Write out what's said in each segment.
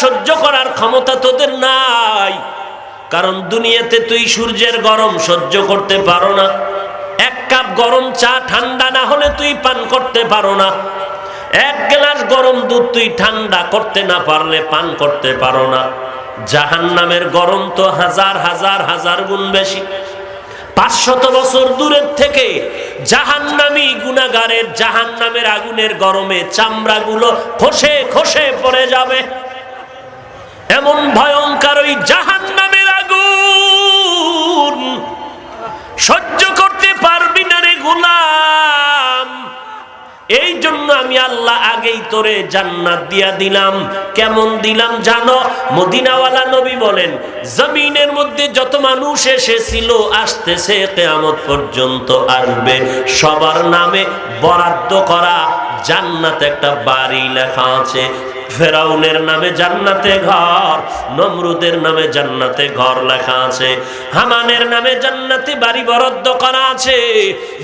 সহ্য করার ক্ষমতা তোদের নাই। কারণ দুনিয়াতে তুই সূর্যের গরম সহ্য করতে পারো না। এক কাপ গরম চা ঠান্ডা না হলে তুই পান করতে পারো না। এক গ্লাস গরম দুধ তুই ঠান্ডা করতে না পারলে পান করতে পারো না। জাহান নামের গরম তো হাজার হাজার হাজার গুণ বেশি। পাঁচশত বছর দূরের থেকে জাহান্নামী গুনাগারের জাহান নামের আগুনের গরমে চামড়াগুলো খসে খসে পড়ে যাবে। এমন ভয়ঙ্কর ওই জাহান নামের আগুন। সহ্য করতে পারবি না রে গোলাম। এই জন্য আমি আল্লাহ আগেই তোরে জান্নাত দিয়া দিলাম। কেমন দিলাম জানো? মদিনাওয়ালা নবী বলেন, জমিনের মধ্যে যত মানুষ এসেছিল, আসতেছে কেয়ামত পর্যন্ত আসবে। সবার নামে বরাদ্দ করা জান্নাত একটা বাড়ি লেখা আছে। ফেরাউনের নামে জান্নাতে ঘর, নমরুদের নামে জান্নাতে ঘর লেখা আছে হামানের নামে জান্নাতে বাড়ি বরাদ্দ করা আছে,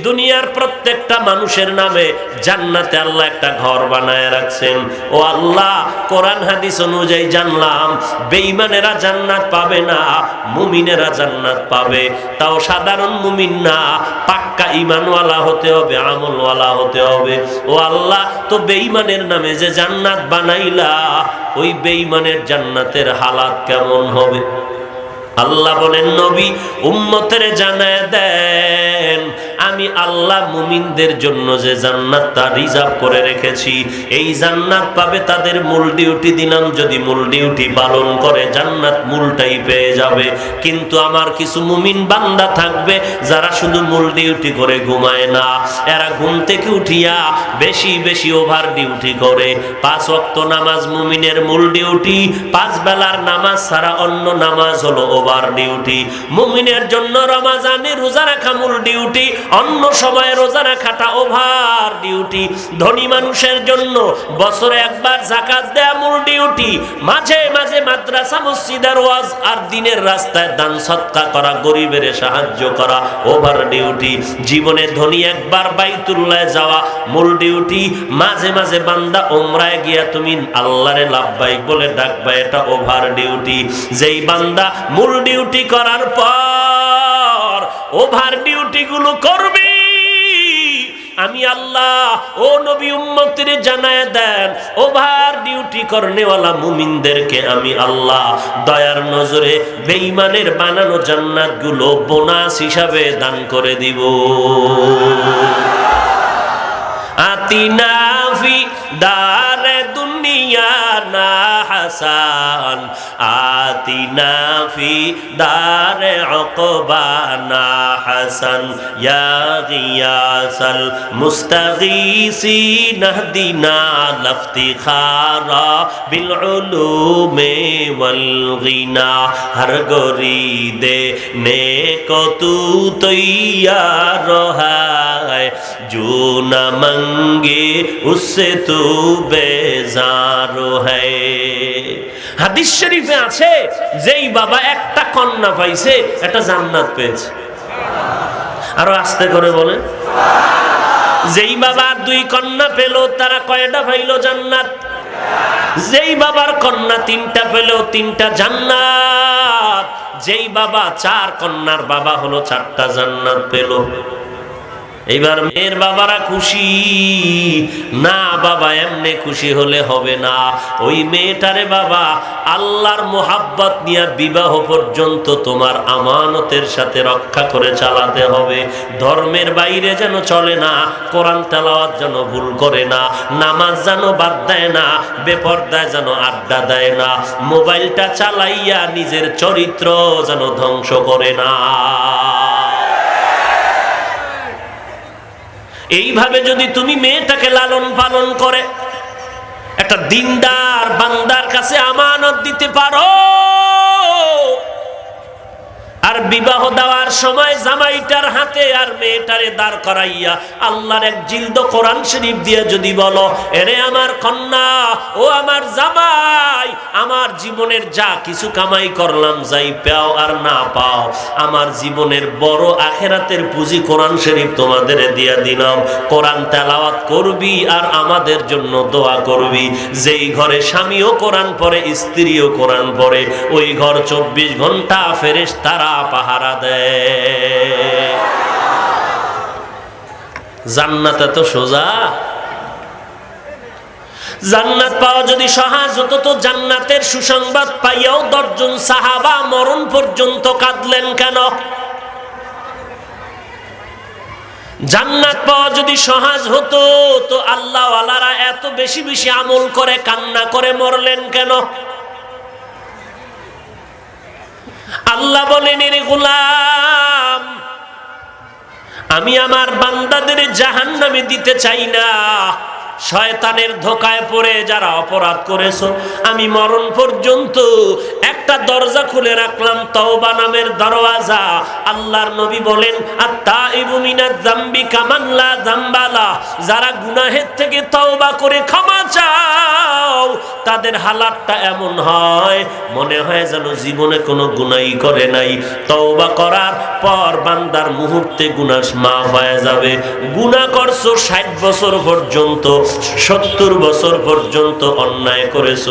দুনিয়ার প্রত্যেকটা মানুষের নামে জান্নাতে আল্লাহ একটা ঘর বানায় রাখছেন। ও আল্লাহ, কোরআন, হাদিস অনুযায়ী জানলাম, বেঈমানেরা জান্নাত পাবে না, মুমিনেরা জান্নাত পাবে। তাও সাধারণ মুমিন না, পাক্কা ইমানওয়ালা হতে হবে, আমলওয়ালা হতে হবে। ও আল্লাহ, তো বেঈমানের নামে যে জান্নাত বানাইলা ওই বেঈমানের জান্নাতের হালাত কেমন হবে? আল্লাহ বলেন নবী উম্মতের জানায় দেন আমি আল্লাহ মুমিনদের জন্য যে জান্নাতটা রিজার্ভ করে রেখেছি, এই জান্নাত পাবে তাদের মূল ডিউটি দিলাম, যদি মূল ডিউটি পালন করে জান্নাত মূলটাই পেয়ে যাবে। কিন্তু আমার কিছু মুমিন বান্দা থাকবে, যারা শুধু মূল ডিউটি করে ঘুমায় না। এরা ঘুম থেকে উঠিয়া বেশি বেশি ওভার ডিউটি করে। পাঁচ ওয়াক্ত নামাজ মুমিনের মূল ডিউটি, পাঁচ বেলার নামাজ ছাড়া অন্য নামাজ হলো ওভার ডিউটি। মুমিনের জন্য রমাজানে রোজা রাখা মূল ডিউটি অন্য সময়ে রোজা রাখাটা ওভার ডিউটি। ধনী মানুষের জন্য বছরে একবার জাকাত দেয়া মূল ডিউটি। মাঝে মাঝে মাদ্রাসা, মসজিদের ওয়াজ আর দিনের রাস্তায় দান সৎকা করা, গরিবের সাহায্য করা, ওভার ডিউটি। জীবনে ধনী একবার বাইতুল্লাহ যাওয়া, মূল ডিউটি। মাঝে মাঝে বান্দা ওমরায় গিয়া তুমি আল্লাহরে লাভবাইক বলে ডাকবা, এটা ওভার ডিউটি। যেই বান্দা মূল ডিউটি করার পর ওভার ডিউটি গুলো করবি। আমি আল্লাহ, ও নবী উম্মতের জানায় দেন, ওভার ডিউটি করনেওয়ালা মুমিনদেরকে আমি আল্লাহ দয়ার নজরে বেঈমানের বানানো জান্নাতগুলো বোনাস হিসাবে দান করে দিব। আতিনা হাসান আতিনা ফি দারে অকবানা হাসান ইয়া গিয়াসাল মুস্তাগীসি নাহদিনা লাফতিখারা বিল উলুমে ওয়াল গিনা হর গরিদে নে কতু তৈয়ার হায় जो न मंगे उससे तू बेजार है হাদিস শরীফে আছে, যেই বাবা একটা কন্যা পাইছে একটা জান্নাত পেয়েছে। আরও আস্তে করে বলে যেই বাবা দুই কন্যা পেল, তারা কয়টা পাইল জান্নাত? যেই বাবার কন্যা তিনটা পেল, তিনটা জান্নাত। যেই বাবা, চার কন্যার বাবা হলো, চারটা জান্নাত পেল। এইবার মেয়ের বাবারা খুশি। না, বাবা এমনি খুশি হলে হবে না। ওই মেয়েটারে বাবা, আল্লাহর মোহাব্বত নিয়ে বিবাহ পর্যন্ত তোমার আমানতের সাথে রক্ষা করে চালাতে হবে। ধর্মের বাইরে যেন চলে না, কোরআন তেলাওয়াত যেন ভুল করে না, নামাজ যেন বাদ দেয় না, বেপর্দায় যেন আড্ডা দেয় না, মোবাইলটা চালাইয়া নিজের চরিত্র যেন ধ্বংস করে না। এইভাবে যদি তুমি মেয়েটাকে লালন পালন করে একটা দিনদার বান্দার কাছে আমানত দিতে পারো। বিবাহ দেওয়ার সময় জামাইটার হাতে আর মেয়েটারে দাঁড় করাইয়া আল্লাহর এক জিলদ কোরআন শরীফ দিয়ে যদি বলো, এরে আমার কন্যা, ও আমার জামাই, আমার জীবনের যা কিছু কামাই করলাম, যাই পাও আর না পাও, আমার জীবনের বড় আখেরাতের পুঁজি কোরআন শরীফ তোমাদের দিয়া দিলাম। কোরআন তেলাওয়াত করবি আর আমাদের জন্য দোয়া করবি। যেই ঘরে স্বামীও কোরআন পড়ে, স্ত্রীও কোরআন পড়ে, ওই ঘর চব্বিশ ঘণ্টা ফেরেস তারা পাহারা দেয়। জান্নাতে তো সোজা। জান্নাত পাওয়া যদি সহজ হতো তো জান্নাতের সুসংবাদ পাইয়াও দশজন সাহাবা মরণ পর্যন্ত কাঁদলেন কেন? জান্নাত পাওয়া যদি সহজ হতো তো আল্লাহ আলারা এত বেশি বেশি আমল করে, কান্না করে মরলেন কেন? আল্লাহ বলেন রে গোলাম আমি আমার বান্দাদের জাহান নামে দিতে চাই না। শয়তানের ধোকায় পড়ে যারা অপরাধ করেছ, আমি মরণ পর্যন্ত একটা দরজা খুলে রাখলাম, তওবা নামের দরওয়াজা। আল্লাহর নবী বলেন আত্তা ইবুমিনা জাম্বি কামাল্লা জাম্বালা যারা গুনাহের থেকে তওবা করে ক্ষমা চাও, তাদের হালাতটা এমন হয়, মনে হয় যেন জীবনে কোনো গুনাই করে নাই। তওবা করার পর বান্দার মুহূর্তে গুনাস মা হয়ে যাবে। গুনাহ করছ ষাট বছর পর্যন্ত সত্তর বছর পর্যন্ত অন্যায় করেছ।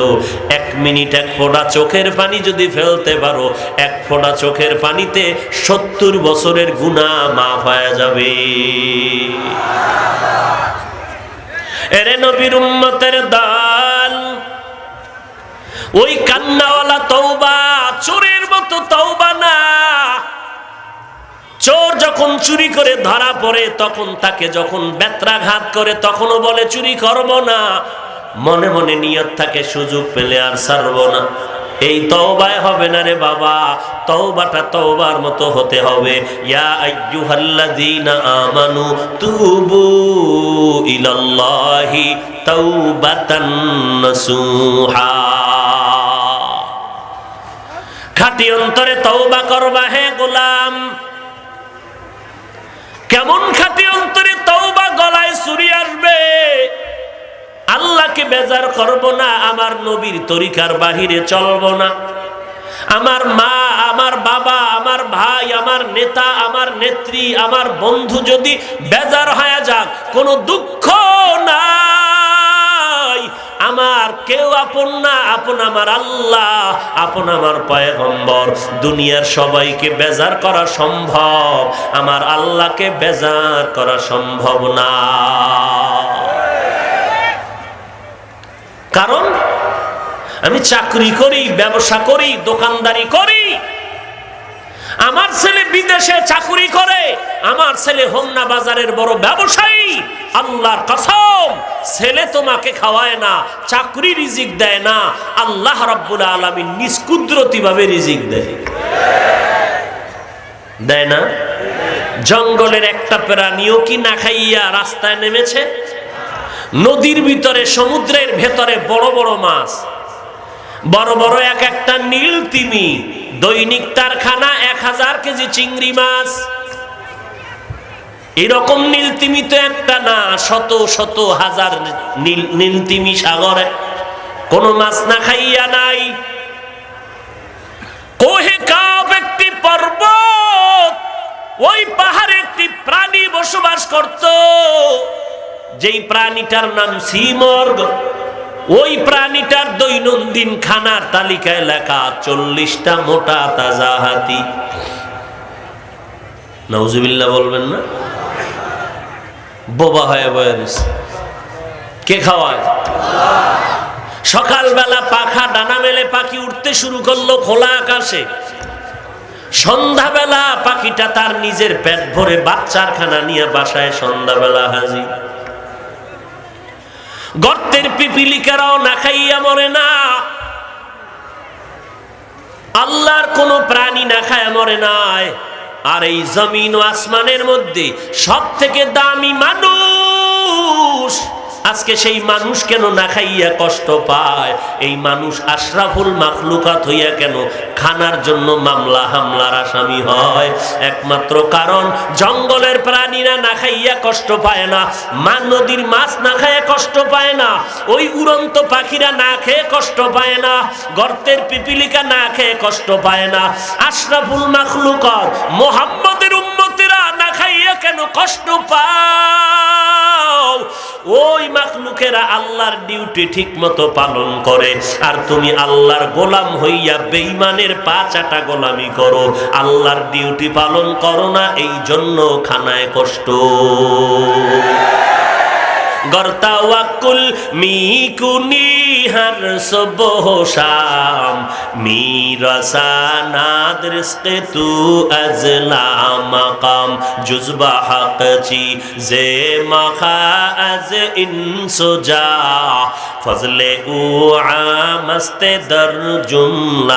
এক মিনিট এক ফোঁটা চোখের পানি যদি ফেলতে পারো, এক ফোঁটা চোখের পানিতে সত্তর বছরের গুণা মাফ হয়ে যাবে। এরে নবীর উম্মতের দাল ওই কান্নাওয়ালা তওবা, চোরের মতো চোর যখন চুরি করে ধরা পড়ে, তখন তাকে যখন বেত্রাঘাত করে, তখনও বলে, চুরি করব না। মনে মনে নিয়ত থাকে, সুযোগ পেলে আর ছাড়বো না। এই তওবায় হবে না রে বাবা, তওবাটা তওবার মতো হতে হবে। ইয়া আইয়ুহাল্লাযীনা আমানু তুবু ইলাল্লাহি তাওবাতান নাসুহা। খাটি অন্তরে তওবা করবা, হে গোলাম। কেমন খাটি অন্তরে তওবা গলায় চুরি আসবে? আল্লাহকে বেজার করব না, আমার নবীর তরিকার বাহিরে চলব না। আমার মা, আমার বাবা, আমার ভাই, আমার নেতা, আমার নেত্রী, আমার বন্ধু যদি বেজার হয়ে যাক, কোনো দুঃখ নাই। আমার কেউ আপন না, আপন আমার আল্লাহ, আপন আমার পয়গম্বর। দুনিয়ার সবাইকে বেজার করা সম্ভব, আমার আল্লাহকে বেজার করা সম্ভব না। কারণ আমি চাকরি করি, ব্যবসা করি, দোকানদারি করি আমার ছেলে বিদেশে চাকুরি করে, আমার ছেলে হোমনা বাজারের বড় ব্যবসায়ী। আল্লাহর কসম, ছেলে তোমাকে খাওয়ায় না, চাকরি রিজিক দেয় না। আল্লাহ রাব্বুল আলামিন নিষ্কুদ্রতি ভাবে রিজিক দেয়। দেয় না? জঙ্গলের একটা প্রাণীও কি না খাইয়া রাস্তায় নেমেছে? নদীর ভিতরে, সমুদ্রের ভেতরে বড় বড় মাছ। বড় বড় এক একটা নীল তিমি। দৈনিক তার খানা এক হাজার কেজি চিংড়ি মাছ। এরকম নীলতিমি তো একটা না, শত শত হাজার নীল নীল সাগরে। কোন মাছ না খাইয়া নাই। কোহে কাপ একটি পর্বত, ওই পাহাড়ে একটি প্রাণী বসবাস করত। যেই প্রাণীটার নাম সিমর্গ ওই প্রাণীটার দৈনন্দিন খানার তালিকায় লেখা চল্লিশটা মোটা তাজা হাতি। নজুবিল্লা বলবেন না? বোবা হয়ে বয়স কে খাওয়ায়? সকালবেলা পাখা ডানা মেলে পাখি উঠতে শুরু করল খোলা আকাশে। সন্ধ্যাবেলা পাখিটা তার নিজের পেট ভরে বাচ্চার খানা নিয়ে বাসায় সন্ধ্যাবেলা হাজির। গর্তের পিপিলিকারাও না খাইয়া মরে না। আল্লাহর কোন প্রাণী না খায় মরে নাই। আর এই জমিন ও আসমানের মধ্যে সব থেকে দামি মানুষ আজকে সেই মানুষ কেন না খাইয়া কষ্ট পায়? এই মানুষ আশরাফুল মাখলুকাত হইয়া কেন খানার জন্য মামলা হামলার আসামি হয়? একমাত্র কারণ, জঙ্গলের প্রাণীরা না খাইয়া কষ্ট পায় না, মা নদীর মাছ না খাইয়া কষ্ট পায় না, ওই উড়ন্ত পাখিরা না খেয়ে কষ্ট পায় না, গর্তের পিপিলিকা না খেয়ে কষ্ট পায় না। আশরাফুল মাখলুকাত, মোহাম্মদের উম্মতেরা না খাইয়া কেন কষ্ট পাও ওই মাখলুকেরা আল্লাহর ডিউটি ঠিক মতো পালন করে। আর তুমি আল্লাহর গোলাম হইয়া বেইমানের পা চাটা গোলামি করো। আল্লাহর ডিউটি পালন করো না, এই জন্য খানায় কষ্ট। গর্তা ওয়াকুল মিকুনি হর সুবহ শাম। মিরসানাদ রিস্কে তু আজলা মাকাম। জুজবা হকচি জে মখা আজ ইনসুজা ফজলে উ আমস্তে দর জুমলা